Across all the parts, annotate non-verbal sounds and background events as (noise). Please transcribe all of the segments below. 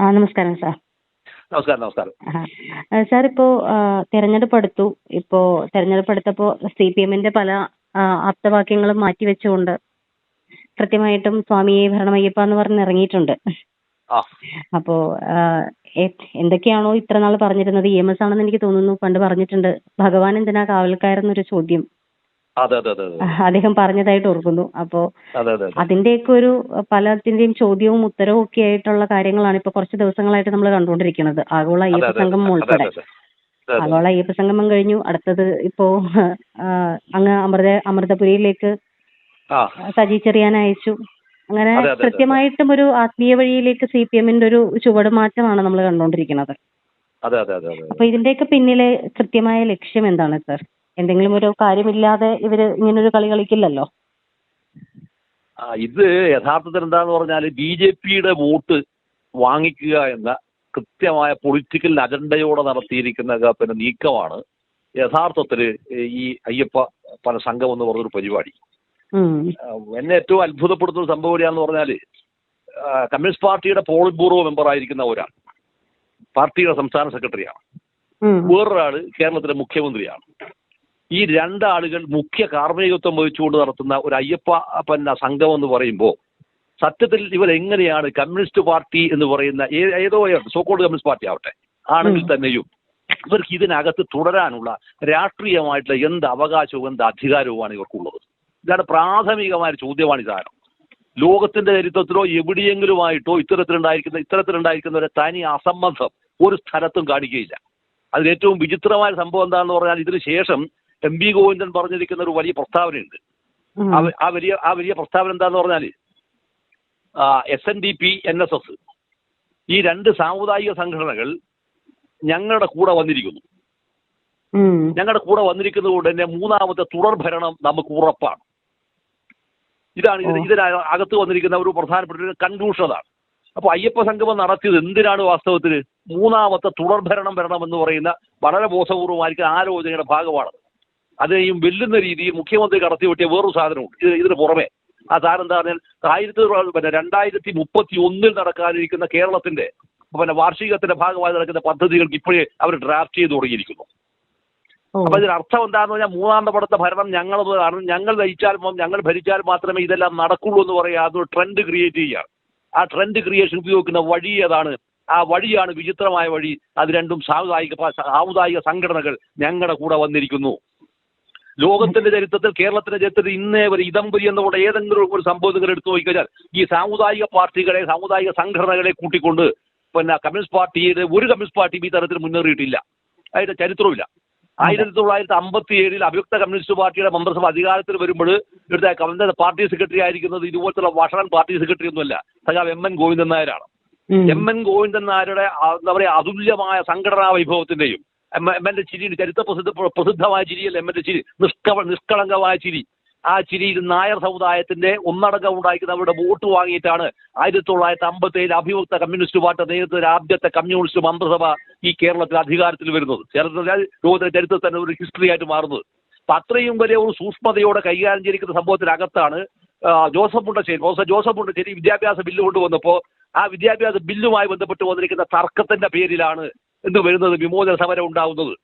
ആ നമസ്കാരം സാർ. നമസ്കാരം നമസ്കാരം. സാർ ഇപ്പോ തെരഞ്ഞെടുപ്പ് അടുത്തു ഇപ്പോ തെരഞ്ഞെടുപ്പ് അടുത്തപ്പോ സി പി എമ്മിന്റെ പല ആ, ആപ്തവാക്യങ്ങളും മാറ്റിവെച്ചുകൊണ്ട് കൃത്യമായിട്ടും സ്വാമിയെ ഭരണമയ്യപ്പ എന്ന് പറഞ്ഞ് ഇറങ്ങിയിട്ടുണ്ട്. ആ. അപ്പോ ആ, എ- എന്തൊക്കെയാണോ ഇത്ര നാൾ പറഞ്ഞിരുന്നത്? ഇ എം എസ് ആണെന്ന് എനിക്ക് തോന്നുന്നു പണ്ട് പറഞ്ഞിട്ടുണ്ട്. ഭഗവാൻ എന്തിനാ കാവൽക്കാരെന്നൊരു ചോദ്യം. അദ്ദേഹം പറഞ്ഞതായിട്ട് ഓർക്കുന്നു അപ്പോ അതെ അതെ അതെ അതിന്റെയൊക്കെ ഒരു പലതിന്റെയും ചോദ്യവും ഉത്തരവും ഒക്കെ ആയിട്ടുള്ള കാര്യങ്ങളാണ് ഇപ്പൊ കുറച്ച് ദിവസങ്ങളായിട്ട് നമ്മൾ കണ്ടുകൊണ്ടിരിക്കുന്നത് ആഗോള അയ്യപ്പ സംഗമം ഉൾപ്പെടെ ആഗോള അയ്യപ്പ സംഗമം കഴിഞ്ഞു അടുത്തത് ഇപ്പോ അങ്ങ് അമൃത അമൃതപുരിയിലേക്ക് സജി ചെറിയാൻ അയച്ചു അങ്ങനെ. കൃത്യമായിട്ടും ഒരു ആത്മീയ വഴിയിലേക്ക് സി പി എമ്മിന്റെ ഒരു ചുവടുമാറ്റമാണ് നമ്മൾ കണ്ടുകൊണ്ടിരിക്കുന്നത് അപ്പൊ ഇതിന്റെയൊക്കെ പിന്നിലെ കൃത്യമായ ലക്ഷ്യം എന്താണ് സർ എന്തെങ്കിലും ഒരു കാര്യമില്ലാതെ ഇവർ ഇങ്ങനൊരു കളി കളിക്കില്ലല്ലോ? ആ, ഇത് യഥാർത്ഥത്തിൽ എന്താന്ന് പറഞ്ഞാൽ ബി ജെ പിയുടെ വോട്ട് വാങ്ങിക്കുക എന്ന കൃത്യമായ പൊളിറ്റിക്കൽ അജണ്ടയോടെ നടത്തിയിരിക്കുന്ന പിന്നെ നീക്കമാണ് യഥാർത്ഥത്തിൽ ഈ അയ്യപ്പ പല സംഘം എന്ന് പറഞ്ഞൊരു പരിപാടി. എന്നെ ഏറ്റവും അത്ഭുതപ്പെടുത്തുന്ന സംഭവം എവിടെയാന്ന് പറഞ്ഞാൽ കമ്മ്യൂണിസ്റ്റ് പാർട്ടിയുടെ പോളിറ്റ് ബ്യൂറോ മെമ്പറായിരിക്കുന്ന ഒരാൾ പാർട്ടിയുടെ സംസ്ഥാന സെക്രട്ടറിയാണ്. വേറൊരാൾ കേരളത്തിലെ മുഖ്യമന്ത്രിയാണ്. ഈ രണ്ടാളുകൾ മുഖ്യ കാർമ്മികത്വം വഹിച്ചുകൊണ്ട് നടത്തുന്ന ഒരു അയ്യപ്പ പിന്നെ സംഘം എന്ന് പറയുമ്പോൾ സത്യത്തിൽ ഇവർ എങ്ങനെയാണ് കമ്മ്യൂണിസ്റ്റ് പാർട്ടി എന്ന് പറയുന്ന ഏതോ സോക്കോൾഡ് കമ്മ്യൂണിസ്റ്റ് പാർട്ടി ആവട്ടെ ആണെങ്കിൽ തന്നെയും ഇവർക്ക് ഇതിനകത്ത് തുടരാനുള്ള രാഷ്ട്രീയമായിട്ടുള്ള എന്ത് അവകാശവും എന്ത് അധികാരവുമാണ് ഇവർക്കുള്ളത്? ഇതാണ് പ്രാഥമികമായ ചോദ്യമാണ് ഇതാണ് ലോകത്തിന്റെ ചരിത്രത്തിലോ എവിടെയെങ്കിലുമായിട്ടോ ഇത്തരത്തിലുണ്ടായിരിക്കുന്ന ഇത്തരത്തിലുണ്ടായിരിക്കുന്ന ഒരു തനി അസംബന്ധം ഒരു സ്ഥലത്തും കാണിക്കുകയില്ല. അതിൽ ഏറ്റവും വിചിത്രമായ സംഭവം എന്താണെന്ന് പറഞ്ഞാൽ ഇതിന് ശേഷം എം വി ഗോവിന്ദൻ പറഞ്ഞിരിക്കുന്ന ഒരു വലിയ പ്രസ്താവനയുണ്ട്. ആ വലിയ ആ വലിയ പ്രസ്താവന എന്താന്ന് പറഞ്ഞാൽ S N D P N S S ഈ രണ്ട് സാമുദായിക സംഘടനകൾ ഞങ്ങളുടെ കൂടെ വന്നിരിക്കുന്നു. ഞങ്ങളുടെ കൂടെ വന്നിരിക്കുന്നത് കൊണ്ട് തന്നെ മൂന്നാമത്തെ തുടർ ഭരണം നമുക്ക് ഉറപ്പാണ്. ഇതാണ്. ഇതിന് അകത്ത് വന്നിരിക്കുന്ന ഒരു പ്രധാനപ്പെട്ട ഒരു കൺക്ലൂഷൻ അതാണ്. അപ്പോൾ അയ്യപ്പ സംഗമം നടത്തിയത് എന്തിനാണ് വാസ്തവത്തിൽ മൂന്നാമത്തെ തുടർ ഭരണം വരണം എന്ന് പറയുന്ന വളരെ ബോധപൂർവമായിരിക്കുന്ന ആലോചനയുടെ ഭാഗമാണ്. അതിനെയും വെല്ലുന്ന രീതിയിൽ മുഖ്യമന്ത്രി കടത്തിവിട്ടിയ വേറൊരു സാധനമുണ്ട്. ഇത് ഇതിന് പുറമെ. ആ സാധനം എന്താ പറഞ്ഞാൽ ആയിരത്തി പിന്നെ രണ്ടായിരത്തി മുപ്പത്തി ഒന്നിൽ നടക്കാനിരിക്കുന്ന കേരളത്തിന്റെ പിന്നെ വാർഷികത്തിന്റെ ഭാഗമായി നടക്കുന്ന പദ്ധതികൾക്ക് ഇപ്പോഴേ അവർ ഡ്രാഫ്റ്റ് ചെയ്ത് തുടങ്ങിയിരിക്കുന്നു. അപ്പൊ ഇതിന് അർത്ഥം എന്താണെന്ന് പറഞ്ഞാൽ മൂന്നാം തവണത്തെ ഭരണം ഞങ്ങളതാണ് ഞങ്ങൾ നയിച്ചാൽ ഞങ്ങൾ ഭരിച്ചാൽ മാത്രമേ ഇതെല്ലാം നടക്കുള്ളൂ എന്ന് പറയാ. അതൊരു ട്രെൻഡ് ക്രിയേറ്റ് ചെയ്യുക ആ ട്രെൻഡ് ക്രിയേഷൻ ഉപയോഗിക്കുന്ന വഴി ഏതാണ്? ആ വഴിയാണ് വിചിത്രമായ വഴി. അത് രണ്ടും സാമുദായിക സാമുദായിക സംഘടനകൾ ഞങ്ങളുടെ കൂടെ വന്നിരിക്കുന്നു. ലോകത്തിന്റെ ചരിത്രത്തിൽ കേരളത്തിന്റെ ചരിത്രത്തിൽ ഇന്നേ വരെ ഇതംപുരി എന്നുള്ള ഏതെങ്കിലും ഒരു സംഭവം നിങ്ങൾ എടുത്തു നോക്കിക്കഴിഞ്ഞാൽ ഈ സാമുദായിക പാർട്ടികളെ സാമുദായിക സംഘടനകളെ കൂട്ടിക്കൊണ്ട് പിന്നെ കമ്മ്യൂണിസ്റ്റ് പാർട്ടിയുടെ ഒരു കമ്മ്യൂണിസ്റ്റ് പാർട്ടിയും ഈ തരത്തിൽ മുന്നേറിയിട്ടില്ല. അതിന്റെ ചരിത്രമില്ല ആയിരത്തി തൊള്ളായിരത്തി അമ്പത്തി ഏഴിൽ അഭിയുക്ത കമ്മ്യൂണിസ്റ്റ് പാർട്ടിയുടെ മന്ത്രിസഭ അധികാരത്തിൽ വരുമ്പോൾ ഇവിടുത്തെ കമ്മ്യൂണിസ്റ്റ് പാർട്ടി സെക്രട്ടറി ആയിരിക്കുന്നത് ഇതുപോലത്തുള്ള വഷളൻ പാർട്ടി സെക്രട്ടറി ഒന്നുമല്ല സഖാവ് എം എൻ ഗോവിന്ദൻ നായരാണ്. എം എൻ ഗോവിന്ദൻ നായരുടെ എന്താ പറയുക അതുല്യമായ സംഘടനാ വൈഭവത്തിന്റെയും എം എന്റെ ചിരി ചരിത്ര പ്രസിദ്ധ പ്രസിദ്ധമായ ചിരിയല്ല എം എന്റെ ചിരി. നിഷ്ക നിഷ്കളങ്കമായ ചിരി. ആ ചിരിയിൽ നായർ സമുദായത്തിന്റെ ഒന്നടങ്കം ഉണ്ടായിരിക്കുന്ന അവരുടെ വോട്ട് വാങ്ങിയിട്ടാണ് ആയിരത്തി തൊള്ളായിരത്തി അമ്പത്തി ഏഴ് അഭിമുക്ത കമ്മ്യൂണിസ്റ്റ് പാർട്ടി നേതൃത്വത്തിൽ ആദ്യത്തെ കമ്മ്യൂണിസ്റ്റ് മന്ത്രിസഭ ഈ കേരളത്തിൽ അധികാരത്തിൽ വരുന്നത്. കേരളത്തിൽ ലോകത്തിന്റെ ചരിത്രത്തിൽ തന്നെ ഒരു ഹിസ്റ്ററി ആയിട്ട് മാറുന്നത്. അപ്പൊ അത്രയും വലിയ ഒരു സൂക്ഷ്മതയോടെ കൈകാര്യം ചെയ്തിരിക്കുന്ന സംഭവത്തിനകത്താണ് Joseph Mundassery professor Joseph Mundassery വിദ്യാഭ്യാസ ബില്ല് കൊണ്ടുവന്നപ്പോൾ ആ വിദ്യാഭ്യാസ ബില്ലുമായി ബന്ധപ്പെട്ട് വന്നിരിക്കുന്ന തർക്കത്തിന്റെ പേരിലാണ് എന്ത് വരുന്നത് വിമോചന സമരം ഉണ്ടാവുന്നത്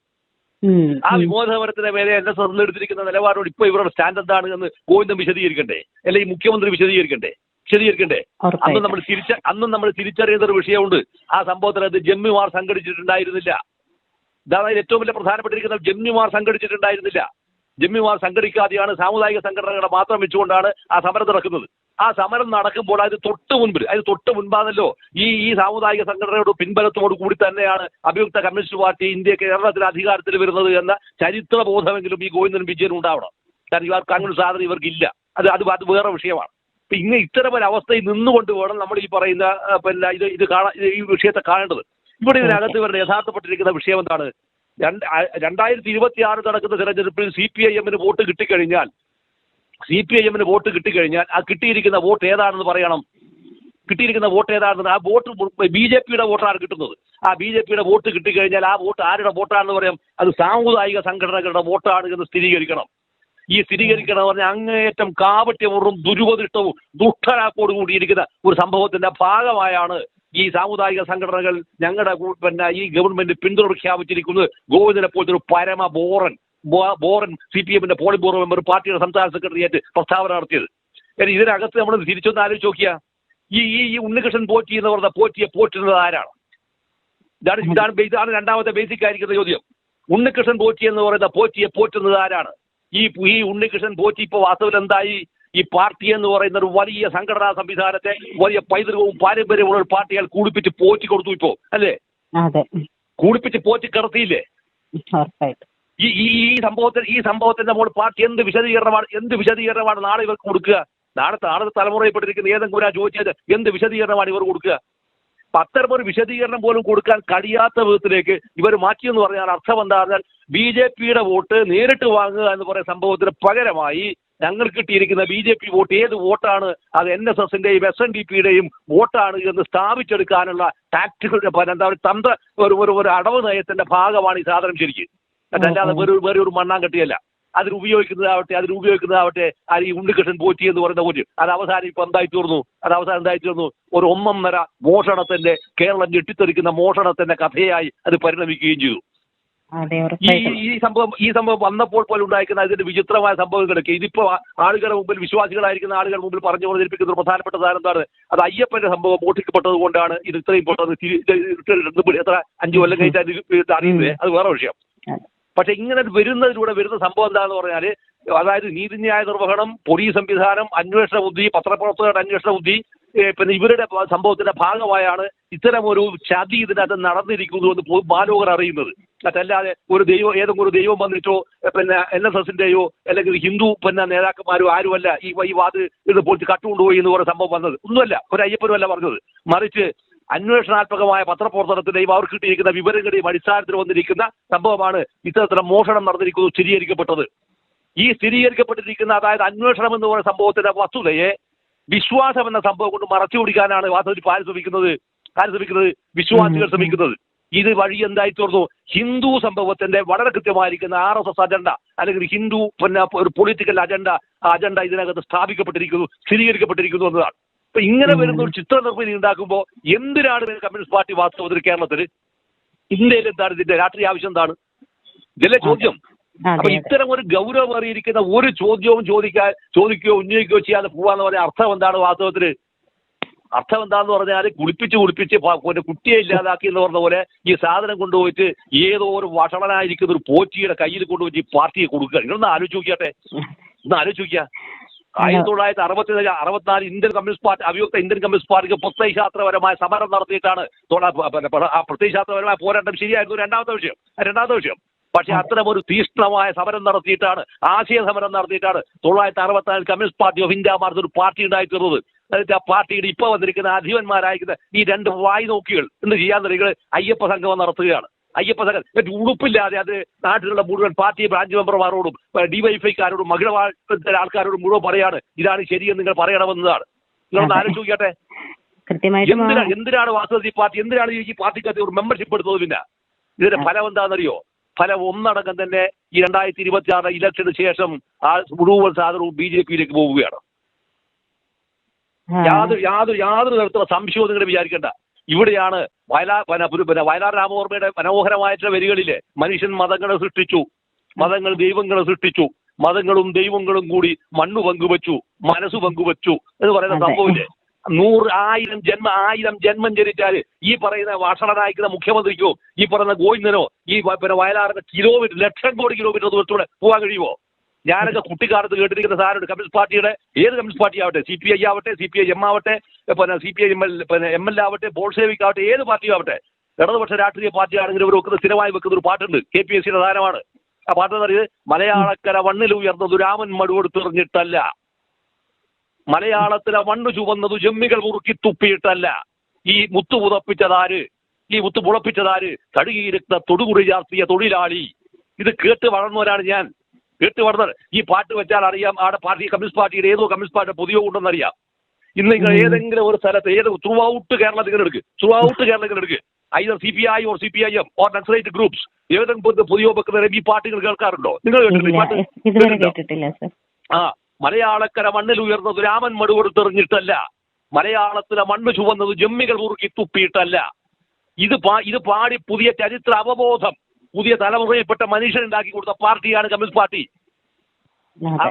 ആ. വിമോചന സമരത്തിന്റെ മേലെ എൻ എസ് എടുത്തിരിക്കുന്ന നിലപാടോട് ഇപ്പൊ ഇവരുടെ സ്റ്റാൻഡ് എന്താണ് എന്ന് ഗോവിന്ദൻ വിശദീകരിക്കണ്ടേ? അല്ലെങ്കിൽ മുഖ്യമന്ത്രി വിശദീകരിക്കണ്ടേ? വിശദീകരിക്കണ്ടേ? അന്ന് നമ്മൾ തിരിച്ച അന്നും നമ്മൾ തിരിച്ചറിയുന്ന ഒരു വിഷയമുണ്ട്. ആ സംഭവത്തിനകത്ത് ജമ്മിമാർ സംഘടിച്ചിട്ടുണ്ടായിരുന്നില്ല. ഇതാണ് ഏറ്റവും വലിയ പ്രധാനപ്പെട്ടിരിക്കുന്ന ജമ്മിമാർ സംഘടിച്ചിട്ടുണ്ടായിരുന്നില്ല. ജമ്മിമാർ സംഘടിക്കാതെയാണ് സാമുദായിക സംഘടനകളെ മാത്രം വെച്ചുകൊണ്ടാണ് ആ സമരം നടക്കുന്നത്. ആ സമരം നടക്കുമ്പോൾ അതിന് തൊട്ട് മുൻപിൽ അതിന് തൊട്ട് മുൻപാണല്ലോ ഈ ഈ സാമുദായിക സംഘടനയോട് പിൻബലത്തോട് കൂടി തന്നെയാണ് അഭിയുക്ത കമ്മ്യൂണിസ്റ്റ് പാർട്ടി ഇന്ത്യ കേരളത്തിൽ അധികാരത്തിൽ വരുന്നത് എന്ന ചരിത്ര ബോധമെങ്കിലും ഈ ഗോവിന്ദൻ വിജയൻ ഉണ്ടാവണം. കാരണം അങ്ങനെ ഒരു സാധനം ഇവർക്കില്ല. അത് അത് അത് വേറെ വിഷയമാണ്. അപ്പൊ ഇങ്ങനെ ഇത്തരം ഒരു അവസ്ഥയിൽ നിന്നുകൊണ്ട് വേണം നമ്മൾ ഈ പറയുന്ന പിന്നെ ഇത് ഇത് കാണാൻ ഈ വിഷയത്തെ കാണേണ്ടത്. ഇവിടെ ഇതിനകത്ത് ഇവരുടെ യഥാർത്ഥപ്പെട്ടിരിക്കുന്ന വിഷയം എന്താണ്? രണ്ട് രണ്ടായിരത്തി ഇരുപത്തി ആറ് നടക്കുന്ന തെരഞ്ഞെടുപ്പിൽ സി പി ഐ എമ്മിന് വോട്ട് കിട്ടിക്കഴിഞ്ഞാൽ സി പി ഐ എമ്മിന് വോട്ട് കിട്ടിക്കഴിഞ്ഞാൽ ആ കിട്ടിയിരിക്കുന്ന വോട്ട് ഏതാണെന്ന് പറയണം. കിട്ടിയിരിക്കുന്ന വോട്ട് ഏതാണെന്ന് ആ വോട്ട് ബി ജെ പിയുടെ വോട്ടാണ് കിട്ടുന്നത്. ആ ബി ജെ പിയുടെ വോട്ട് കിട്ടിക്കഴിഞ്ഞാൽ ആ വോട്ട് ആരുടെ വോട്ടാണെന്ന് പറയാം? അത് സാമുദായിക സംഘടനകളുടെ വോട്ടാണ് എന്ന് സ്ഥിരീകരിക്കണം. ഈ സ്ഥിരീകരിക്കണം എന്ന് പറഞ്ഞാൽ അങ്ങേയറ്റം കാപട്യപൂർവം ദുരുപദിഷ്ടവും ദുഷ്ടരാക്കോട് കൂടിയിരിക്കുന്ന ഒരു സംഭവത്തിന്റെ ഭാഗമായാണ് ഈ സാമുദായിക സംഘടനകൾ ഞങ്ങളുടെ പിന്നെ ഈ ഗവൺമെന്റ് പിന്തുണ പ്രഖ്യാപിച്ചിരിക്കുന്നത് ഗോവിന്ദനെ പോലത്തെ ഒരു പരമ ബോറൻ. ബോറൻ സി പി എമ്മിന്റെ പോളിറ്റ് ബ്യൂറോ മെമ്പർ പാർട്ടിയുടെ സംസ്ഥാന സെക്രട്ടറിയായിട്ട് പ്രസ്താവന നടത്തിയത്. ഇതിനകത്ത് നമ്മൾ തിരിച്ചൊന്ന് ആലോചിച്ച് നോക്കിയ ഈ ഈ ഈ ഉണ്ണികൃഷ്ണൻ പോറ്റി എന്ന് പറഞ്ഞ പോറ്റിയെ പോറ്റുന്നത് ആരാണ്? ഇതാണ് ഇതാണ് ഇതാണ് രണ്ടാമത്തെ ബേസിക് ആയിരിക്കുന്ന ചോദ്യം. ഉണ്ണികൃഷ്ണൻ പോറ്റി എന്ന് പറയുന്ന പോറ്റിയെ പോറ്റുന്നത് ആരാണ്? ഈ ഈ ഉണ്ണികൃഷ്ണൻ പോറ്റി ഇപ്പൊ വാസ്തവത്തിൽ എന്തായി? ഈ പാർട്ടി എന്ന് പറയുന്ന ഒരു വലിയ സംഘടനാ സംവിധാനത്തെ വലിയ പൈതൃകവും പാരമ്പര്യമുള്ള ഒരു പാർട്ടികൾ കൂടിപ്പിച്ച് പോറ്റി കൊടുത്തു ഇപ്പോ അല്ലേ? കൂടിപ്പിച്ച് പോറ്റി കിടത്തിയില്ലേ? ഈ ഈ ഈ സംഭവത്തിൽ ഈ സംഭവത്തിന്റെ നമ്മൾ പാർട്ടി എന്ത് വിശദീകരണമാണ് എന്ത് വിശദീകരണമാണ് നാളെ ഇവർക്ക് കൊടുക്കുക? നാളെ നാളെ തലമുറയിൽപ്പെട്ടിരിക്കുന്ന ഏതെങ്കിലും ചോദിച്ചത് എന്ത് വിശദീകരണമാണ് ഇവർ കൊടുക്കുക? പത്തരം ഒരു വിശദീകരണം പോലും കൊടുക്കാൻ കഴിയാത്ത വിധത്തിലേക്ക് ഇവർ മാറ്റിയെന്ന് പറഞ്ഞാൽ അർത്ഥം എന്താ പറഞ്ഞാൽ ബി ജെ പിയുടെ വോട്ട് നേരിട്ട് വാങ്ങുക എന്ന് പറയുന്ന സംഭവത്തിന് പകരമായി ഞങ്ങൾ കിട്ടിയിരിക്കുന്ന ബി ജെ പി വോട്ട് ഏത് വോട്ടാണ്? അത് എൻ എസ് എസിന്റെയും എസ് എൻ ഡി പിയുടെയും വോട്ടാണ് എന്ന് സ്ഥാപിച്ചെടുക്കാനുള്ള ടാക്ടിക്കൽ എന്താ പറയുക തന്ത്ര ഒരു ഒരു അടവ് നയത്തിന്റെ ഭാഗമാണ് ഈ സാധനം ശരിക്കും. അതല്ലാതെ വേറെ ഒരു- വേറെ ഒരു മണ്ണാങ്കട്ടിയല്ല അതിൽ ഉപയോഗിക്കുന്നതാവട്ടെ അതിൽ ഉപയോഗിക്കുന്നതാവട്ടെ അത് ഈ ഉണ്ണികൃഷ്ണൻ പോറ്റി എന്ന് പറയുന്ന പോറ്റി അത് അവസാനം ഇപ്പൊ എന്തായി തീർന്നു അത് അവസാനം എന്തായി തീർന്നു ഒരു ഒന്നൊന്നര മോഷണത്തിന്റെ കേരളം ഞെട്ടിത്തെറിക്കുന്ന മോഷണത്തിന്റെ കഥയായി അത് പരിണമിക്കുകയും ചെയ്തു ഈ ഈ സംഭവം ഈ സംഭവം വന്നപ്പോൾ പോലും ഉണ്ടായിരിക്കുന്ന അതിന്റെ വിചിത്രമായ സംഭവങ്ങളൊക്കെ ഇതിപ്പോ ആ- ആളുകളുടെ മുമ്പിൽ വിശ്വാസികളായിരിക്കുന്ന ആളുകളുടെ മുമ്പിൽ പറഞ്ഞു അവതരിപ്പിക്കുന്ന ഒരു പ്രധാനപ്പെട്ട സാധനം എന്താണ് അത് അയ്യപ്പന്റെ സംഭവം മോഷ്ടിക്കപ്പെട്ടത് കൊണ്ടാണ് ഇത് ഇത്രയും പെട്ടെന്ന് എത്ര അഞ്ചു കൊല്ലം കഴിഞ്ഞാൽ അറിയുന്നത് അത് വേറെ വിഷയം. പക്ഷെ ഇങ്ങനെ വരുന്നതിലൂടെ വരുന്ന സംഭവം എന്താന്ന് പറഞ്ഞാൽ അതായത് നീതിന്യായ നിർവഹണം പോലീസ് സംവിധാനം അന്വേഷണ ബുദ്ധി പത്രപ്രവർത്തകരുടെ അന്വേഷണ ബുദ്ധി പിന്നെ ഇവരുടെ സംഭവത്തിന്റെ ഭാഗമായാണ് ഇത്തരം ഒരു ചതി ഇതിനകത്ത് നടന്നിരിക്കുന്നു എന്ന് ബാലോകർ അറിയുന്നത്. അതല്ലാതെ ഒരു ദൈവം ഏതെങ്കിലും ഒരു ദൈവം വന്നിട്ടോ പിന്നെ എൻ എസ് എസിന്റെയോ അല്ലെങ്കിൽ ഹിന്ദു പിന്നെ നേതാക്കന്മാരോ ആരുമല്ല ഈ ഈ വാത് ഇത് പോയിട്ട് കട്ടുകൊണ്ടുപോയി എന്ന് പറയുന്ന സംഭവം വന്നത്. ഒന്നുമല്ല ഒരു അയ്യപ്പനും അല്ല പറഞ്ഞത്. മറിച്ച് അന്വേഷണാത്മകമായ പത്രപ്രവർത്തനത്തിന്റെയും അവർക്ക് കിട്ടിയിരിക്കുന്ന വിവരങ്ങളുടെയും അടിസ്ഥാനത്തിൽ വന്നിരിക്കുന്ന സംഭവമാണ് ഇത്തരത്തിലുള്ള മോഷണം നടന്നിരിക്കുന്നത് സ്ഥിരീകരിക്കപ്പെട്ടത്. ഈ സ്ഥിരീകരിക്കപ്പെട്ടിരിക്കുന്ന അതായത് അന്വേഷണം എന്ന് പറയുന്ന സംഭവത്തിന്റെ വസ്തുതയെ വിശ്വാസം എന്ന സംഭവം കൊണ്ട് മറച്ചു പിടിക്കാനാണ് വാസ്തവത്തിൽ പാരിശ്രമിക്കുന്നത് ആര് ശ്രമിക്കുന്നത് വിശ്വാസികൾ ശ്രമിക്കുന്നത്. ഇത് വഴി എന്തായി തീർന്നു? ഹിന്ദു സംഭവത്തിന്റെ വളരെ കൃത്യമായിരിക്കുന്ന ആർ എസ് എസ് അജണ്ട അല്ലെങ്കിൽ ഹിന്ദു പിന്നെ ഒരു പൊളിറ്റിക്കൽ അജണ്ട ആ അജണ്ട ഇതിനകത്ത് സ്ഥാപിക്കപ്പെട്ടിരിക്കുന്നു സ്ഥിരീകരിക്കപ്പെട്ടിരിക്കുന്നു എന്നതാണ്. അപ്പൊ ഇങ്ങനെ വരുന്ന ഒരു ചിത്ര നിർമ്മിതി ഉണ്ടാക്കുമ്പോൾ എന്തിനാണ് കമ്മ്യൂണിസ്റ്റ് പാർട്ടി വാസ്തവത്തിൽ കേരളത്തിൽ ഇന്ത്യയിൽ എന്താണ് ഇതിന്റെ രാഷ്ട്രീയ ആവശ്യം എന്താണ്? ഇതല്ലേ ചോദ്യം. അപ്പൊ ഇത്തരം ഒരു ഗൗരവമേറിയിരിക്കുന്ന ഒരു ചോദ്യവും ചോദിക്കാൻ ചോദിക്കുകയോ ഉന്നയിക്കുകയോ ചെയ്യാതെ പോവാന്ന് പറഞ്ഞ അർത്ഥം എന്താണ് വാസ്തവത്തിൽ അർത്ഥം എന്താന്ന് പറഞ്ഞാൽ കുളിപ്പിച്ച് കുളിപ്പിച്ച് കുട്ടിയെ ഇല്ലാതാക്കി എന്ന് പറഞ്ഞ പോലെ ഈ സാധനം കൊണ്ടുപോയിട്ട് ഏതോ ഒരു വഷളനായിരിക്കുന്ന ഒരു പോറ്റിയുടെ കയ്യിൽ കൊണ്ടുപോയിട്ട് ഈ പാർട്ടിയെ കൊടുക്കുക. നിങ്ങളൊന്ന് ആലോചിച്ച് നോക്കിയാട്ടെ. ഒന്ന് ആലോചിച്ച് നോക്കിയാ. ആയിരത്തി തൊള്ളായിരത്തി അറുപത്തി അറുപത്തിനാല് ഇന്ത്യൻ കമ്മ്യൂണിസ്റ്റ് പാർട്ടി അഭിയുക്ത ഇന്ത്യൻ കമ്മ്യൂണിസ്റ്റ് പാർട്ടിക്ക് പ്രത്യയശാസ്ത്രപരമായ സമരം നടത്തിയിട്ടാണ് ആ പ്രത്യയശാസ്ത്രപരമായ പോരാട്ടം ശരിയായിരുന്നു രണ്ടാമത്തെ വിഷയം. രണ്ടാമത്തെ വിഷയം. പക്ഷെ അത്തരം ഒരു തീഷ്ണമായ സമരം നടത്തിയിട്ടാണ് ആശയ സമരം നടത്തിയിട്ടാണ് തൊള്ളായിരത്തി അറുപത്തിനാല് communist party of India March ഒരു പാർട്ടി ഉണ്ടായി തീർന്നത് എന്നിട്ട് ആ പാർട്ടിയുടെ ഇപ്പൊ വന്നിരിക്കുന്ന അധിപന്മാരായിരിക്കുന്ന ഈ രണ്ട് വായി നോക്കികൾ എന്ത് ചെയ്യാൻ നിങ്ങൾ അയ്യപ്പ സംഗമം നടത്തുകയാണ്. അയ്യപ്പ സംഘം ഉടുപ്പില്ലാതെ അത് നാട്ടിലുള്ള മുഴുവൻ പാർട്ടി ബ്രാഞ്ച് മെമ്പർമാരോടും ഡിവൈഫൈക്കാരോടും മഹിള ആൾക്കാരോടും മുഴുവൻ പറയാണ് ഇതാണ് ശരിയെന്ന് നിങ്ങൾ പറയണമെന്നതാണ്. നിങ്ങളൊന്ന് ആലോചിക്കട്ടെ ആലോചിച്ച് നോക്കിയാട്ടെ എന്തിനാണ് എന്തിനാണ് വാസ്തവത്തിൽ പാർട്ടി എന്തിനാണ് ഈ പാർട്ടിക്കകത്ത് ഒരു മെമ്പർഷിപ്പ് എടുത്തത് പിന്നെ? ഇതിന്റെ ഫലം എന്താണെന്നറിയോ? ഫലം ഒന്നടങ്കം തന്നെ ഈ രണ്ടായിരത്തി ഇരുപത്തി ആറ് ഇലക്ഷന് ശേഷം ആ മുഴുവൻ സാധനവും ബി ജെ പിയിലേക്ക് പോവുകയാണ്. യാതൊരു യാതൊരു യാതൊരു തരത്തിലുള്ള സംശയവും നിങ്ങൾ വിചാരിക്കേണ്ട. ഇവിടെയാണ് വയലാർ പിന്നെ വയലാർ രാമവർമ്മയുടെ മനോഹരമായിട്ടുള്ള വരികളിൽ മനുഷ്യൻ മതങ്ങളെ സൃഷ്ടിച്ചു മതങ്ങൾ ദൈവങ്ങളെ സൃഷ്ടിച്ചു മതങ്ങളും ദൈവങ്ങളും കൂടി മണ്ണു പങ്കുവച്ചു മനസ്സ് പങ്കുവച്ചു എന്ന് പറയുന്ന. സംഭവമില്ലേ നൂറ് ആയിരം ജന്മ ആയിരം ജന്മം ജനിച്ചാൽ ഈ പറയുന്ന ഭക്ഷണനായിക്കുന്ന മുഖ്യമന്ത്രിക്കോ ഈ പറയുന്ന ഗോവിന്ദനോ ഈ പിന്നെ വയലാറിന്റെ കിലോമീറ്റർ ലക്ഷം കോടി കിലോമീറ്റർ ദൂരത്തൂടെ പോകാൻ കഴിയുമോ ഞാനൊക്കെ കുട്ടിക്കാലത്ത് കേട്ടിരിക്കുന്ന സാധനമുണ്ട് കമ്മ്യൂണിസ്റ്റ് പാർട്ടിയുടെ ഏത് കമ്മ്യൂണിസ്റ്റ് പാർട്ടി ആവട്ടെ? സി പി ഐ ആവട്ടെ സി പി ഐ എം ആവട്ടെ പിന്നെ C P I M L പിന്നെ എം എൽ ആവട്ടെ ബോൾസേവിക് ആവട്ടെ ഏത് പാർട്ടിയും ആവട്ടെ. ഇടതുപക്ഷ രാഷ്ട്രീയ പാർട്ടി ആണെങ്കിൽ ഇവർ വെക്കുന്ന സ്ഥിരമായി വെക്കുന്ന ഒരു പാട്ടുണ്ട്. കെ പി എസ് സിയുടെ സാധനമാണ്. ആ പാട്ട് പറയുന്നത് മലയാളക്കര മണ്ണിൽ ഉയർന്നത് രാമൻ മടുവെടുത്തെറിഞ്ഞിട്ടല്ല മലയാളത്തിലെ മണ്ണ് ചുവന്നത് ജമ്മികൾ മുറുക്കി തുപ്പിയിട്ടല്ല. ഈ മുത്തു പുതപ്പിച്ചതാര്? ഈ മുത്തു പുളപ്പിച്ചതാര് കടുകിയിരുത്ത തൊടുകുറി ചാർത്തിയ തൊഴിലാളി. ഇത് കേട്ട് വളർന്നവരാണ് ഞാൻ. കേട്ട് വന്നത്. ഈ പാട്ട് വെച്ചാൽ അറിയാം ആടെ പാർട്ടി കമ്മ്യൂണിസ്റ്റ് പാർട്ടിയുടെ ഏതോ കമ്മ്യൂണിസ്റ്റ് പാർട്ടിയുടെ പുതിയ ഉണ്ടെന്നറിയാം ഇന്ന് നിങ്ങൾ ഏതെങ്കിലും ഒരു സ്ഥലത്ത് ഏത് ത്രൂ ഔട്ട് കേരളത്തിൽ ഇങ്ങനെ എടുക്ക്. ത്രൂ ഔട്ട് കേരളത്തിൽ എടുക്ക്. Either C P I or C P I M or Naxalite groups ഏതെങ്കിലും പുതിയ വെക്കുന്ന ഈ പാട്ടുകൾ കേൾക്കാറുണ്ടോ? നിങ്ങൾ കേട്ടിട്ടില്ലേ? പാട്ട്? ആ മലയാളക്കര മണ്ണിൽ ഉയർന്നത് രാമൻ മടുകൊടുത്തെറിഞ്ഞിട്ടല്ല മലയാളത്തിലെ മണ്ണ് ചുവന്നത് ജമ്മികൾ മുറുക്കി തുപ്പിയിട്ടല്ല. ഇത് പാ ഇത് പാടി പുതിയ ചരിത്ര അവബോധം. പുതിയ തലമുറയിൽപ്പെട്ട മനുഷ്യനുണ്ടാക്കി കൊടുത്ത പാർട്ടിയാണ് കമ്മ്യൂണിസ്റ്റ് പാർട്ടി.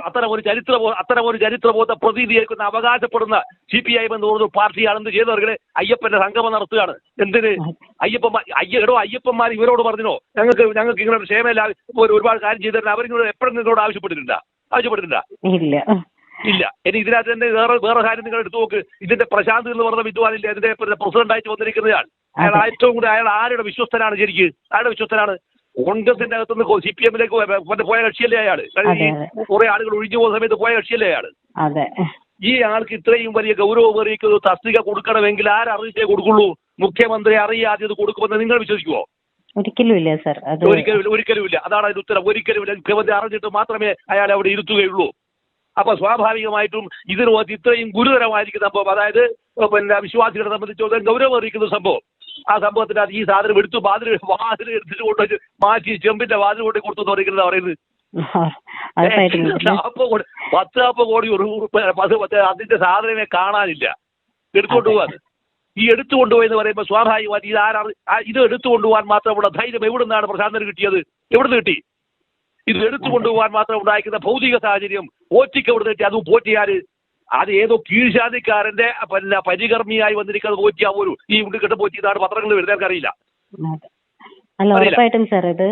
അത്തരം ഒരു ചരിത്ര അത്തരം ഒരു ചരിത്രബോധ പ്രതീതിയേക്കുന്ന അവകാശപ്പെടുന്ന സി പി ഐ എന്ന് പറഞ്ഞ പാർട്ടിയാണ് എന്ത് ചെയ്തവർക്ക് അയ്യപ്പന്റെ സംഗമം നടത്തുകയാണ്. എന്തിന്? അയ്യപ്പന്മാർ അയ്യ എടോ അയ്യപ്പന്മാർ ഇവരോട് പറഞ്ഞോ ഞങ്ങൾക്ക് ഞങ്ങൾക്ക് ഇങ്ങനെ ക്ഷേമമില്ല. ഒരുപാട് കാര്യം ചെയ്തു അവർ അവരിങ്ങോട് എപ്പോഴും നിങ്ങളോട് ആവശ്യപ്പെട്ടിട്ടില്ല. ആവശ്യപ്പെട്ടിട്ടില്ല. ഇല്ല. ഇല്ല. ഇനി ഇതിനകത്ത് തന്നെ വേറെ വേറെ കാര്യം നിങ്ങൾ എടുത്തു നോക്ക്. ഇതിന്റെ പ്രശാന്ത് എന്ന് പറഞ്ഞ വിദ്വാനില്ല? ഇതിന്റെ പ്രസിഡന്റ് ആയിട്ട് വന്നിരിക്കുന്നയാൾ. അയാൾ. ഏറ്റവും കൂടി അയാൾ ആരുടെ വിശ്വസ്തനാണ് ശരിക്ക്? ആരുടെ വിശ്വസ്തനാണ്? കോൺഗ്രസിന്റെ അകത്തുനിന്ന് സി പി എമ്മിലേക്ക് മറ്റേ പോയ കക്ഷിയല്ലേ അയാൾ അതെ. കുറെ ആളുകൾ ഒഴിഞ്ഞു പോകുന്ന സമയത്ത് പോയ കക്ഷിയല്ലേ അയാൾ ഈ ആൾക്ക് ഇത്രയും വലിയ ഗൗരവമേറിയ ഒരു തസ്തിക കൊടുക്കണമെങ്കിൽ ആരറിയിച്ചേ കൊടുക്കുള്ളൂ? മുഖ്യമന്ത്രി അറിയാതെ ഇത് കൊടുക്കുമെന്ന് നിങ്ങൾ വിശ്വസിക്കുമോ ഒരിക്കലും ഇല്ല സർ. ഒരിക്കലും ഒരിക്കലുമില്ല അതാണ് അതിന്റെ ഉത്തരം. ഒരിക്കലുമില്ല മുഖ്യമന്ത്രി അറിഞ്ഞിട്ട് മാത്രമേ അയാൾ അവിടെ ഇരുത്തുകയുള്ളൂ. അപ്പൊ സ്വാഭാവികമായിട്ടും ഇതിന് പോയിട്ട് ഇത്രയും ഗുരുതരമായിരിക്കുന്ന സംഭവം അതായത് പിന്നെ വിശ്വാസികളെ സംബന്ധിച്ചിടത്തോളം ഗൗരവമറിയിക്കുന്ന സംഭവം. ആ സംഭവത്തിനകത്ത് ഈ സാധനം എടുത്തു വാതിൽ വാതിൽ എടുത്തിട്ട് കൊണ്ടുവച്ച് മാറ്റി ചെമ്പിന്റെ വാതിൽ കൊണ്ടു കൊടുത്തു പറയുന്നത് പറയുന്നത്. നാൽപ്പത് കോടി പത്ത് നാൽപ്പത് കോടി പത്ത് അതിന്റെ സാധനമേ കാണാനില്ല. എടുത്തുകൊണ്ട് പോവാൻ. ഈ എടുത്തു കൊണ്ടുപോയെന്ന് പറയുമ്പോൾ സ്വാഭാവികമായിട്ട് ഇത് ആരാണ് ഇത് എടുത്തു കൊണ്ടുപോകാൻ മാത്രമുള്ള ധൈര്യം എവിടെ നിന്നാണ് പ്രശാന്തന് കിട്ടിയത്? നിന്ന് കിട്ടി? ഇത് എടുത്തു കൊണ്ടുപോകാൻ മാത്രം ഉണ്ടായിരിക്കുന്ന ഭൗതിക സാഹചര്യം പോറ്റിക്ക് എവിടെ കിട്ടി? അതും പോറ്റിയാര് അത് ഏതോ കീഴ്ശാതിക്കാരന്റെ പിന്നെ പരികർമ്മിയായി വന്നിരിക്കുന്നത് പോറ്റിയാ പോലും. ഈ ഉണ്ടിക്കെട്ട് പോറ്റി ഇതാണ് പത്രങ്ങളിൽ വരുന്നവർക്ക് അറിയില്ല. അല്ല ഉറപ്പായിട്ടും സാർ ഇത്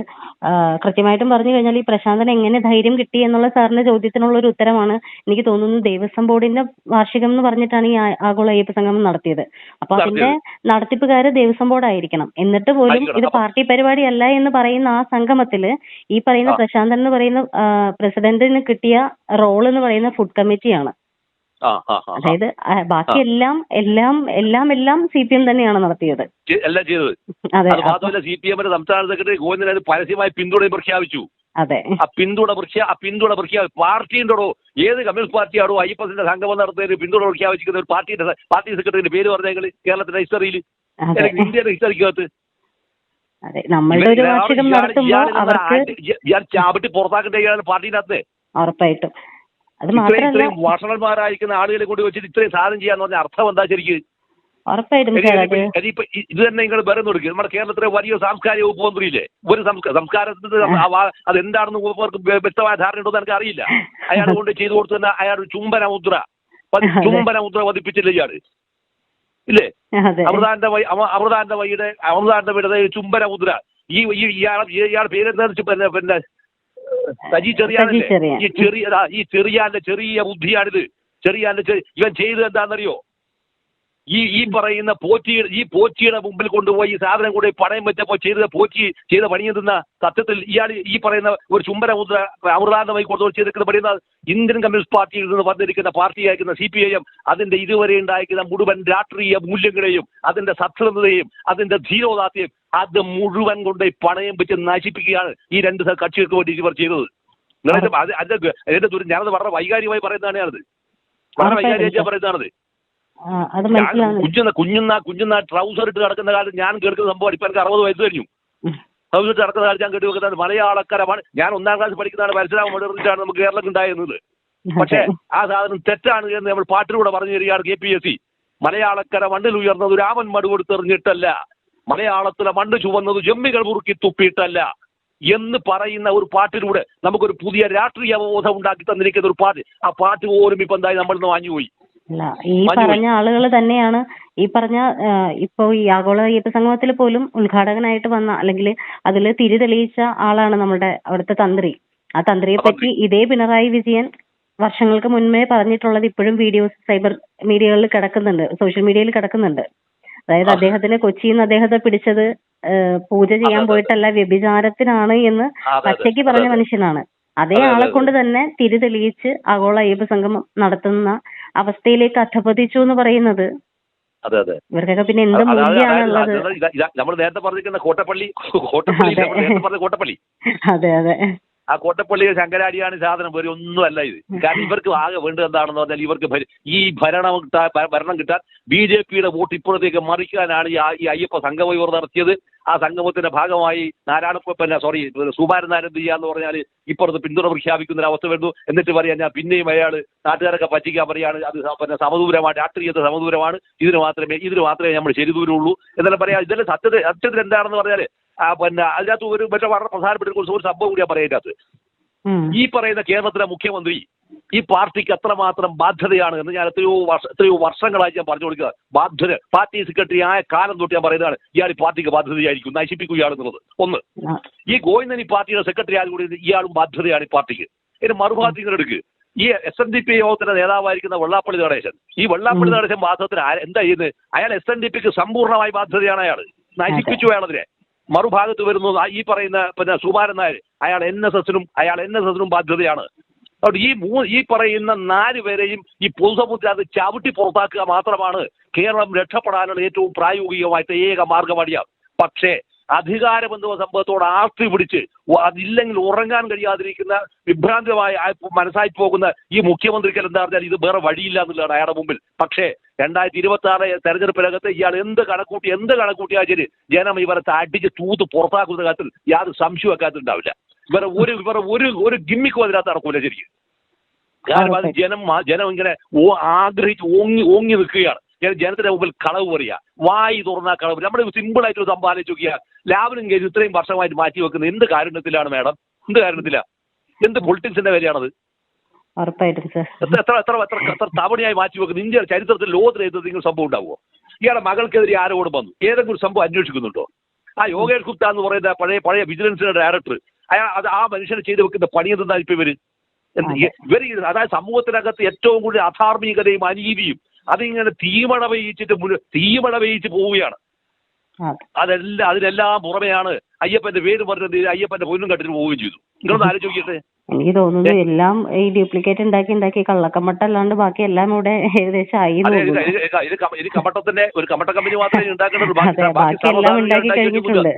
കൃത്യമായിട്ടും പറഞ്ഞു കഴിഞ്ഞാൽ ഈ പ്രശാന്തന് എങ്ങനെ ധൈര്യം കിട്ടി എന്നുള്ള സാറിന്റെ ചോദ്യത്തിനുള്ള ഒരു ഉത്തരമാണ് എനിക്ക് തോന്നുന്നു ദേവസ്വം ബോർഡിന്റെ വാർഷികം എന്ന് പറഞ്ഞിട്ടാണ് ഈ ആ- ആഗോള അയ്യപ്പ സംഗമം നടത്തിയത്. അപ്പൊ അതിന്റെ നടത്തിപ്പുകാര് ദേവസ്വം ബോർഡ് ആയിരിക്കണം. എന്നിട്ട് പോലും ഇത് പാർട്ടി പരിപാടി അല്ല എന്ന് പറയുന്ന ആ സംഗമത്തിൽ ഈ പറയുന്ന പ്രശാന്തൻ എന്ന് പറയുന്ന ആ, പ്രസിഡന്റിന് കിട്ടിയ റോൾ എന്ന് പറയുന്ന ഫുഡ് കമ്മിറ്റിയാണ് ആ ആ ആ, ആ അതായത് ബാക്കിയെല്ലാം എല്ലാം എല്ലാം എല്ലാം സി പി എം തന്നെയാണ് നടത്തിയത്. എല്ലാം ചെയ്തത്. അതെ മാത്രമല്ല സി പി എമ്മിന്റെ സംസ്ഥാന സെക്രട്ടറി ഗോവിന്ദൻ പരസ്യമായി പിന്തുണയും പ്രഖ്യാപിച്ചു. അതെ. ആ പിന്തുണ പ്രഖ്യാ പിന്തുണ പ്രഖ്യാ പാർട്ടിയുടെ ഏത് കമ്മ്യൂണിസ്റ്റ് പാർട്ടിയാണോ അയ്യപ്പസിന്റെ സംഗമം നടത്തുന്നതിന് പിന്തുണ പ്രഖ്യാപിച്ചിരിക്കുന്ന ഒരു പാർട്ടിയുടെ പാർട്ടി സെക്രട്ടറിന്റെ പേര് പറഞ്ഞെങ്കിൽ കേരളത്തിന്റെ ഹിസ്റ്ററിയിൽ ഇന്ത്യയുടെ ഹിസ്റ്ററിക്കകത്ത്. അതെ നമ്മളുടെ ഒരു വാർഷികം നടത്തുമ്പോൾ അവർക്ക് ചാവട്ടി പുറത്താക്കേണ്ട പാർട്ടിയിനകത്ത് ഉറപ്പായിട്ടും. അത് ഇത്രയും ഭക്ഷണന്മാരായിരിക്കുന്ന ആളുകളെ കൊണ്ട് വെച്ചിട്ട് ഇത്രയും സാധനം ചെയ്യാന്ന് പറഞ്ഞ അർത്ഥം എന്താ ശരിക്കും? ഉറപ്പായിട്ടും സാർ അത് ഇത് തന്നെ നിങ്ങൾ വേറെ കൊടുക്കുക നമ്മുടെ കേരളത്തിലെ വലിയ സാംസ്കാരിക വകുപ്പ് മന്ത്രിയില്ലേ ഒരു സംസ്ക- സംസ്കാരത്തിന്റെ അത് എന്താണെന്ന് വ്യക്തമായ ധാരണ ഉണ്ടോ എനിക്ക് അറിയില്ല. അയാൾ കൊണ്ട് ചെയ്തു കൊടുത്തു തന്നെ അയാൾ ചുംബന മുദ്ര. ചുംബന മുദ്ര പതിപ്പിച്ചില്ല ഇയാൾ ഇല്ലേ? അമൃതാന്റെ വൈ അമ- അമൃതാന്റെ വൈയുടെ അമൃതാന്റെ വൈയുടെ ചുംബന മുദ്ര. ഈ ഇയാൾ ഇയാൾ പേരെന്താ പിന്നെ സജി ചെറിയാനല്ലേ. ഈ ചെറിയ ഈ ചെറിയാന്റെ ചെറിയ ബുദ്ധിയാണിത്. ചെറിയാന്റെ ചെറിയ ഇവൻ ചെയ്തത് എന്താണെന്നറിയോ? ഈ ഈ പറയുന്ന പോറ്റി ഈ പോറ്റിയുടെ മുമ്പിൽ കൊണ്ടുപോയി ഈ സാധനം കൂടെ പണയം വെച്ചപ്പോൾ ചെയ്ത പോറ്റി ചെയ്ത പണി എന്തെന്ന? സത്യത്തിൽ ഇയാൾ ഈ പറയുന്ന ഒരു ചുംബന മുദ്ര അമൃതാന്തമായി കൊടുത്തു ചെയ്തിരിക്കുന്ന പണിയുന്ന ഇന്ത്യൻ കമ്മ്യൂണിസ്റ്റ് പാർട്ടിയിൽ നിന്ന് വന്നിരിക്കുന്ന പാർട്ടിയായിരിക്കുന്ന സി പി ഐ എം അതിന്റെ ഇതുവരെ ഉണ്ടായിരിക്കുന്ന മുഴുവൻ രാഷ്ട്രീയ മൂല്യങ്ങളെയും അതിന്റെ സത്യതയും അതിന്റെ ധീരോദാത്യം അത് മുഴുവൻ കൊണ്ട് പണയം വെച്ച് നശിപ്പിക്കുകയാണ് ഈ രണ്ട് കക്ഷികൾക്ക് വേണ്ടി ഇവർ ചെയ്തത്. അതിന്റെ ഞാനത് വളരെ വൈകാരികമായി പറയുന്നതാണ് ഞാനത്. വളരെ വൈകാരികമായി പറയുന്നതാണത്. കുഞ്ഞുന്ന കുഞ്ഞുന്ന കുഞ്ഞുന്ന ട്രൗസർ ഇട്ട് നടക്കുന്ന കാലത്ത് ഞാൻ കേൾക്കുന്ന സംഭവം ഇപ്പൊ എനിക്ക് അറുപത് വയസ്സ് കഴിഞ്ഞു. ട്രൗസർ ഇട്ട് നടക്കുന്ന കാലത്ത് ഞാൻ കേട്ട് വെക്കുന്നത് മലയാളക്കരമാണ് ഞാൻ ഒന്നാം ക്ലാസ് പഠിക്കുന്നതാണ് പരശുരാമ മടർന്നിട്ടാണ് നമുക്ക് കേരളത്തിൽ ഉണ്ടായിരുന്നത്. പക്ഷേ ആ സാധനം തെറ്റാണ് എന്ന് നമ്മൾ പാട്ടിലൂടെ പറഞ്ഞു തരികയാണ് കെ പി എസ് സി. മലയാളക്കര മണ്ണിൽ ഉയർന്നത് രാമൻ മടു കൊടുത്തെറിഞ്ഞിട്ടല്ല. മലയാളത്തിലെ മണ്ണ് ചുവന്നത് ജമ്മികൾ മുറുക്കി തുപ്പിയിട്ടല്ല എന്ന് പറയുന്ന ഒരു പാട്ടിലൂടെ നമുക്കൊരു പുതിയ രാഷ്ട്രീയ അവബോധം ഉണ്ടാക്കി തന്നിരിക്കുന്ന ഒരു പാട്ട്. ആ പാട്ട് പോലും ഇപ്പൊ എന്തായി? നമ്മളിന്ന് വാങ്ങിപ്പോയി. അല്ല ഈ പറഞ്ഞ ആളുകൾ തന്നെയാണ് ഈ പറഞ്ഞ ഏഹ് ഇപ്പോ ഈ ആഗോള അയ്യപ്പ സംഗമത്തിൽ പോലും ഉദ്ഘാടകനായിട്ട് വന്ന അല്ലെങ്കിൽ അതിൽ തിരി തെളിയിച്ച ആളാണ് നമ്മുടെ അവിടുത്തെ തന്ത്രി. ആ തന്ത്രിയെ പറ്റി ഇതേ പിണറായി വിജയൻ വർഷങ്ങൾക്ക് മുൻപേ പറഞ്ഞിട്ടുള്ളത് ഇപ്പോഴും വീഡിയോസ് സൈബർ മീഡിയകളിൽ കിടക്കുന്നുണ്ട് സോഷ്യൽ മീഡിയയിൽ കിടക്കുന്നുണ്ട്. അതായത് അദ്ദേഹത്തിനെ കൊച്ചിയിൽ നിന്ന് അദ്ദേഹത്തെ പിടിച്ചത് ഏഹ് പൂജ ചെയ്യാൻ. പോയിട്ടല്ല വ്യഭിചാരത്തിനാണ് എന്ന് പച്ചയ്ക്ക് പറഞ്ഞ മനുഷ്യനാണ്. അതേ ആളെ കൊണ്ട് തന്നെ തിരി തെളിയിച്ച് ആഗോള അയ്യപ്പ സംഗമം നടത്തുന്ന അവസ്ഥയിലേക്ക് അധപതിച്ചു എന്ന് പറയുന്നത്. അതെ അതെ. ഇവർക്കൊക്കെ പിന്നെ എന്ത് മൂല്യമാണുള്ളത് നമ്മൾ നേരത്തെ പറഞ്ഞിരിക്കുന്ന കോട്ടപ്പള്ളി (laughs) കോട്ടപ്പള്ളി കോട്ടപ്പള്ളി. അതെ അതെ. ആ കോട്ടപ്പള്ളി ശങ്കരാടിയാണ് സാധനം വേറെ ഒന്നുമല്ല ഇത്. കാരണം ഇവർക്ക് ആകെ വേണ്ടത് എന്താണെന്ന് പറഞ്ഞാൽ ഇവർക്ക് ഈ ഭരണം കിട്ടാൻ ഭരണം കിട്ടാൻ ബി ജെ പിയുടെ വോട്ട് ഇപ്പുറത്തേക്ക് മറിക്കാനാണ് ഈ അയ്യപ്പ സംഗമം ഇവർ നടത്തിയത്. ആ സംഗമത്തിന്റെ ഭാഗമായി നാരായണ സോറി സുമാരൻ നായർ എന്ന് പറഞ്ഞാൽ ഇപ്പുറത്ത് പിന്തുണ പ്രഖ്യാപിക്കുന്ന ഒരു അവസ്ഥ വരുന്നു. എന്നിട്ട് പറയാൻ ഞാൻ പിന്നെയും അയാൾ നാട്ടുകാരൊക്കെ പറ്റിക്കാൻ പറയാണ്. അത് പിന്നെ സമദൂരമാണ് രാഷ്ട്രീയത്തെ സമദൂരമാണ്. ഇതിന് മാത്രമേ ഇതിന് മാത്രമേ നമ്മൾ ശരിദൂരമുള്ളൂ എന്നെല്ലാം പറയാം ഇതെല്ലാം സത്യത്തെ സത്യത്തിൽ എന്താണെന്ന് പറഞ്ഞാൽ ആ പിന്നെ അതിനകത്ത് ഒരു മറ്റേ വളരെ പ്രധാനപ്പെട്ട ഒരു ഒരു സംഭവം കൂടിയാ പറയുന്നത് ഉം. ഈ പറയുന്ന കേരളത്തിലെ മുഖ്യമന്ത്രി ഈ പാർട്ടിക്ക് എത്രമാത്രം ബാധ്യതയാണ് എന്ന് ഞാൻ എത്രയോ വർഷ എത്രയോ വർഷങ്ങളായി ഞാൻ പറഞ്ഞു കൊടുക്കുക. ബാധ്യത പാർട്ടി സെക്രട്ടറി ആയ കാലം തൊട്ട് ഞാൻ പറയുന്നതാണ് ഇയാൾ ഈ പാർട്ടിക്ക് ബാധ്യതയായിരിക്കും നശിപ്പിക്കുകയാണെന്നുള്ളത് ഒന്ന്. ഈ ഗോയിന്ദനി പാർട്ടിയുടെ സെക്രട്ടറി ആയത് കൂടി ഇയാളും ബാധ്യതയാണ് ഈ പാർട്ടിക്ക്. ഇതിന് മറുഭാഗത്ത് എടുക്കുക എടുക്ക്. ഈ എസ് എൻ ഡി പി യോഗത്തിന്റെ നേതാവായിരിക്കുന്ന വെള്ളാപ്പള്ളി നടേശൻ ഈ വെള്ളാപ്പള്ളി നടേശൻ വാസ്തവത്തിന് എന്താ ചെയ്യുന്നത്? അയാൾ എസ് എൻ ഡി പിക്ക് സമ്പൂർണമായി ബാധ്യതയാണ് അയാൾ. നശിപ്പിച്ചു അയാളതിനെ. മറുഭാഗത്ത് വരുന്നത് ആ ഈ പറയുന്ന പിന്നെ സുമാരൻ നായർ. അയാൾ എൻ എസ് എസിനും അയാൾ എൻ എസ് എസിനും ബാധ്യതയാണ്. അതുകൊണ്ട് ഈ മൂ ഈ പറയുന്ന നാല് പേരെയും ഈ പൊതുസമുദ്രം അത് ചവിട്ടി പുറത്താക്കുക മാത്രമാണ് കേരളം രക്ഷപ്പെടാനുള്ള ഏറ്റവും പ്രായോഗികമായിട്ട് ഏക മാർഗമടിയാണ് പക്ഷേ അധികാരബന്ധുവ സംഭവത്തോട് ആർത്തി പിടിച്ച് അതില്ലെങ്കിൽ ഉറങ്ങാൻ കഴിയാതിരിക്കുന്ന വിഭ്രാന്തമായി മനസ്സായി പോകുന്ന ഈ മുഖ്യമന്ത്രിക്ക് എന്താ പറഞ്ഞാൽ ഇത് വേറെ വഴിയില്ല എന്നുള്ളതാണ് അയാളുടെ മുമ്പിൽ. പക്ഷേ രണ്ടായിരത്തി ഇരുപത്തി ആറ് തെരഞ്ഞെടുപ്പിനകത്ത് ഇയാൾ എന്ത് കണക്കൂട്ടി എന്ത് കണക്കൂട്ടിയാൽ ശരി ജനം ഇവരെ അടിച്ച് തൂത്ത് പുറത്താക്കുന്ന കാര്യത്തിൽ യാതൊരു സംശയം വെക്കാത്തുണ്ടാവില്ല ഇവരെ ഒരു ഇവരെ ഒരു ഒരു ഗിമ്മിക്കും അതിനകത്ത് നടക്കൂല ശരിക്കും. കാരണം അത്. ജനം ജനം ഇങ്ങനെ ഓ- ആഗ്രഹിച്ച് ഓങ്ങി ഓങ്ങി നിൽക്കുകയാണ്. ജനത്തിന്റെ മുമ്പിൽ കളവ് പറയുക. വായി തുറന്ന കളവ് നമ്മുടെ സിമ്പിൾ ആയിട്ട് ഒരു സംഭവം ആലോചിച്ച് നോക്കിയാൽ ലാബിനും കേസ് ഇത്രയും വർഷമായിട്ട് മാറ്റി വെക്കുന്നത് എന്ത് കാരണത്തിലാണ് മാഡം? എന്ത് കാരണത്തിലാ എന്ത് പൊളിറ്റിക്സിന്റെ വിലയാണത്? ഉറപ്പായിട്ടും സർ. എത്ര എത്ര എത്ര എത്ര എത്ര തവണയായി മാറ്റി വെക്കുന്നത്? ഇന്ത്യ ചരിത്രത്തിൽ ലോകത്തിൽ എന്തെങ്കിലും സംഭവം ഉണ്ടാവുമോ? ഇയാളെ മകൾക്കെതിരെ ആരോടും വന്നു. ഏതെങ്കിലും ഒരു സംഭവം അന്വേഷിക്കുന്നുണ്ടോ? ആ യോഗേഷ് ഗുപ്ത എന്ന് പറയുന്ന പഴയ പഴയ വിജിലൻസിന്റെ ഡയറക്ടർ അയാൾ അത് ആ മനുഷ്യനെ ചെയ്ത് വെക്കുന്ന പണി എന്താണ് ഇപ്പൊ ഇവർ? ഇവർ അതെ. അതായത് സമൂഹത്തിനകത്ത് ഏറ്റവും കൂടുതൽ അധാർമികതയും അനീതിയും അതിങ്ങനെ തീമട പെയ്യിച്ചിട്ട് മുന്നിൽ തീമട പെയ്യിച്ച് പോവുകയാണ്. അതെ. അതെല്ലാം അതിനെല്ലാം പുറമെയാണ് അയ്യപ്പന്റെ പേര് പറഞ്ഞത് അയ്യപ്പന്റെ പൊന്നും കെട്ടിട്ട് പോവുകയും ചെയ്തു. നിങ്ങളൊന്ന് ആലോചിച്ച് നോക്കിയിട്ട് എനിക്ക് തോന്നുന്നു എല്ലാം ഈ ഡ്യൂപ്ലിക്കേറ്റ് ഉണ്ടാക്കി ഉണ്ടാക്കി കള്ളക്കമ്മട്ട അല്ലാണ്ട് ബാക്കി എല്ലാം ഇവിടെ ഏകദേശം ആയി ഇത് തോന്നുന്നു ഇത് ഇത് കമ- ഇത് കമട്ടത്തിന്റെ ഒരു കമ്മട്ട കമ്പനി മാത്രമേ ഉണ്ടാക്കുന്നുള്ളൂ. ബാക്കി എല്ലാം ഉണ്ടാക്കി കഴിഞ്ഞിട്ടുണ്ട്.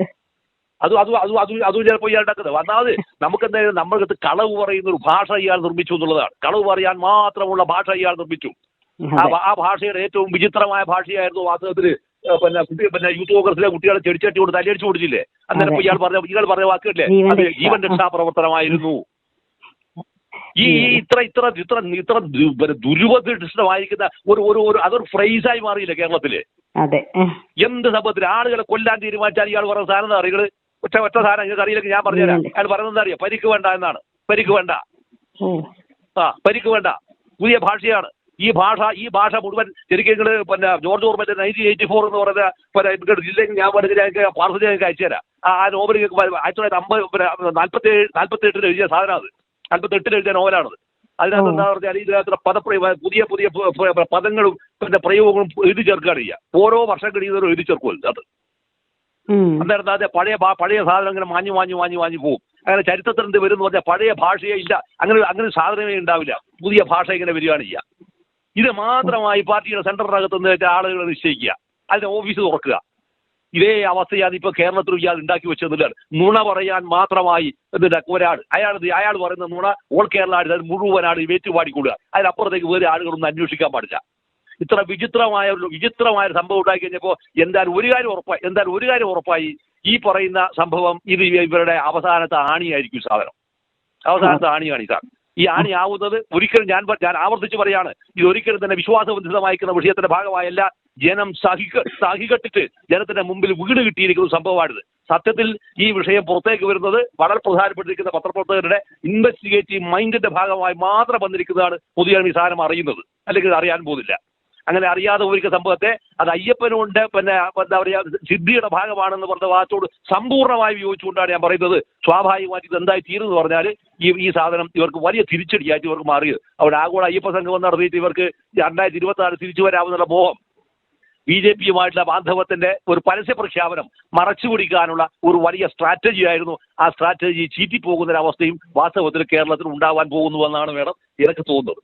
അത് അത് അത് അത് അതും ചിലപ്പോൾ ഇയാൾ ഉണ്ടാക്കുന്നത്. അതാത് നമുക്ക് എന്തായാലും നമ്മൾക്ക് കളവ് പറയുന്ന ഒരു ഭാഷ ഇയാൾ നിർമ്മിച്ചു എന്നുള്ളതാണ്. കളവ് പറയാൻ മാത്രമുള്ള ഭാഷ ഇയാൾ നിർമ്മിച്ചു. ആ ഭാഷയുടെ ഏറ്റവും വിചിത്രമായ ഭാഷയായിരുന്നു വാസ്തവത്തിൽ പിന്നെ കുട്ടി പിന്നെ യൂത്ത് കോൺഗ്രസിലെ കുട്ടികളെ ചെടിച്ചട്ടി കൊണ്ട് തലയടിച്ചു കൊടുത്തില്ലേ? അന്നേരം ഇയാൾ പറഞ്ഞ ഇയാൾ പറഞ്ഞ വാക്കല്ലേ അത്. ജീവൻ രക്ഷാ പ്രവർത്തനമായിരുന്നു ഈ ഇത്ര ഇത്ര ഇത്ര ഇത്ര ദുരുപദൃഷ്ടമായിരിക്കുന്ന ഒരു ഒരു ഒരു അതൊരു ഫ്രൈസായി മാറിയില്ല കേരളത്തിൽ? അതെ. എന്ത് സംഭവത്തിൽ ആളുകളെ കൊല്ലാൻ തീരുമാനിച്ചാൽ ഇയാൾ പറഞ്ഞ സാധനം എന്താ അറിയുന്നത് ഒറ്റ ഒറ്റ സാധനം നിങ്ങൾക്ക് അറിയില്ലെങ്കിൽ ഞാൻ പറഞ്ഞുതരാം. അയാൾ പറയുന്നത് എന്താ അറിയാം? പരിക്ക് വേണ്ട എന്നാണ്. പരിക്ക് വേണ്ട. ആ പരിക്ക് വേണ്ട. പുതിയ ഭാഷയാണ്. ഈ ഭാഷ ഈ ഭാഷ മുഴുവൻ ശരിക്കും നിങ്ങൾ പിന്നെ ജോർജ് ഓർമ്മ നയന്റീൻ എയ്റ്റി ഫോർ എന്ന് പറയുന്ന പിന്നെ ജില്ലയിൽ ഞാൻ പറഞ്ഞ ഞങ്ങൾക്ക് പാർസൽ ഞങ്ങൾക്ക് അയച്ചു തരാം. ആ നോവൽ ആയിരത്തി തൊള്ളായിരത്തി അമ്പത് പിന്നെ നാൽപ്പത്തി ഏഴ് നാൽപ്പത്തി എട്ടിൽ എഴുതിയ സാധനം അത്. നാൽപ്പത്തി എട്ടിൽ എഴുതിയ നോവലാണത്. അതിനകത്ത്. എന്താ പറഞ്ഞാൽ ഇതിനകത്ത് പദപ്രയോഗ പുതിയ പുതിയ പദങ്ങളും പിന്നെ പ്രയോഗങ്ങളും എഴുതി ചേർക്കുകയാണ് ചെയ്യുക. ഓരോ വർഷം കഴിയുന്നവരും എഴുതി ചേർക്കുമല്ലോ അത് അന്നേരം അതെ പഴയ പഴയ സാധനം ഇങ്ങനെ മാഞ്ഞു മാഞ്ഞു മാഞ്ഞു മാഞ്ഞു പോകും അങ്ങനെ ചരിത്രത്തിൽ എന്ത് വരും എന്ന് പറഞ്ഞാൽ പഴയ ഭാഷയെ ഇല്ല. അങ്ങനെ അങ്ങനെ സാധനമേ ഉണ്ടാവില്ല. പുതിയ ഭാഷ ഇങ്ങനെ വരികയാണ് ചെയ്യുക. ഇത് മാത്രമായി പാർട്ടിയുടെ സെന്ററിനകത്ത് നിന്ന് ആളുകളെ നിശ്ചയിക്കുക. അതിന്റെ ഓഫീസ് തുറക്കുക. ഇതേ അവസ്ഥയാണ് ഇപ്പൊ കേരളത്തിൽ ഇയാൾ ഉണ്ടാക്കി വെച്ചതില്ല നുണ പറയാൻ മാത്രമായി എന്നിട്ട് ഒരാൾ അയാൾ അയാൾ പറയുന്ന നുണ ഓൾ കേരള ആട് മുഴുവൻ ആട് ഏറ്റുപാടിക്കൊള്ളുക അതിനപ്പുറത്തേക്ക് വേറെ ആളുകളൊന്നും അന്വേഷിക്കാൻ പാടില്ല. ഇത്ര വിചിത്രമായ ഒരു വിചിത്രമായ സംഭവം ഉണ്ടാക്കി കഴിഞ്ഞപ്പോൾ എന്തായാലും ഒരു കാര്യം ഉറപ്പായി എന്തായാലും ഒരു കാര്യം ഉറപ്പായി. ഈ പറയുന്ന സംഭവം ഇത് ഇവരുടെ അവസാനത്തെ ആണിയായിരിക്കും സാധനം. അവസാനത്തെ ആണിയാണ് ഈ സാധനം. ഈ ആണി ആവുന്നത് ഒരിക്കലും ഞാൻ ഞാൻ ആവർത്തിച്ച് പറയാണ്. ഇത് ഒരിക്കലും തന്നെ വിശ്വാസബന്ധിതമായിരിക്കുന്ന വിഷയത്തിന്റെ ഭാഗമായല്ല. ജനം സഹിക സഹികെട്ടിട്ട് ജനത്തിന്റെ മുമ്പിൽ വീട് കിട്ടിയിരിക്കുന്ന ഒരു സംഭവമാണിത്. സത്യത്തിൽ ഈ വിഷയം പുറത്തേക്ക് വരുന്നത് വളരെ പ്രധാനപ്പെട്ടിരിക്കുന്ന പത്രപ്രവർത്തകരുടെ ഇൻവെസ്റ്റിഗേറ്റീവ് മൈൻഡിന്റെ ഭാഗമായി മാത്രം വന്നിരിക്കുന്നതാണ് പൊതുജനം ഈ സാധനം അറിയുന്നത്. അല്ലെങ്കിൽ ഇത് അറിയാൻ പോകുന്നില്ല. അങ്ങനെ അറിയാതെ പോയിരിക്കുന്ന സംഭവത്തെ അത് അയ്യപ്പനുണ്ട് പിന്നെ എന്താ പറയുക സിദ്ധിയുടെ ഭാഗമാണെന്ന് പറഞ്ഞ വാച്ചോട് സമ്പൂർണമായി വിയോജിച്ചുകൊണ്ടാണ് ഞാൻ പറയുന്നത്. സ്വാഭാവികമായിട്ട് ഇത് എന്തായി തീരുന്നു പറഞ്ഞാൽ ഈ ഈ സാധനം ഇവർക്ക് വലിയ തിരിച്ചടിയായിട്ട് ഇവർക്ക് മാറിയത്. അവിടെ ആഗോള അയ്യപ്പ സംഗമം നടത്തിയിട്ട് ഇവർക്ക് രണ്ടായിരത്തി ഇരുപത്തി ആറ് തിരിച്ചു വരാമെന്നുള്ള മോഹം. ബി ജെ പിയുമായിട്ടുള്ള ബാന്ധവത്തിന്റെ ഒരു പരസ്യ പ്രഖ്യാപനം മറച്ചു പിടിക്കാനുള്ള ഒരു വലിയ സ്ട്രാറ്റജി ആയിരുന്നു. ആ സ്ട്രാറ്റജി ചീറ്റിപ്പോകുന്നൊരവസ്ഥയും വാസ്തവത്തിൽ കേരളത്തിൽ ഉണ്ടാവാൻ പോകുന്നു എന്നാണ് മേഡം എനിക്ക് തോന്നുന്നത്.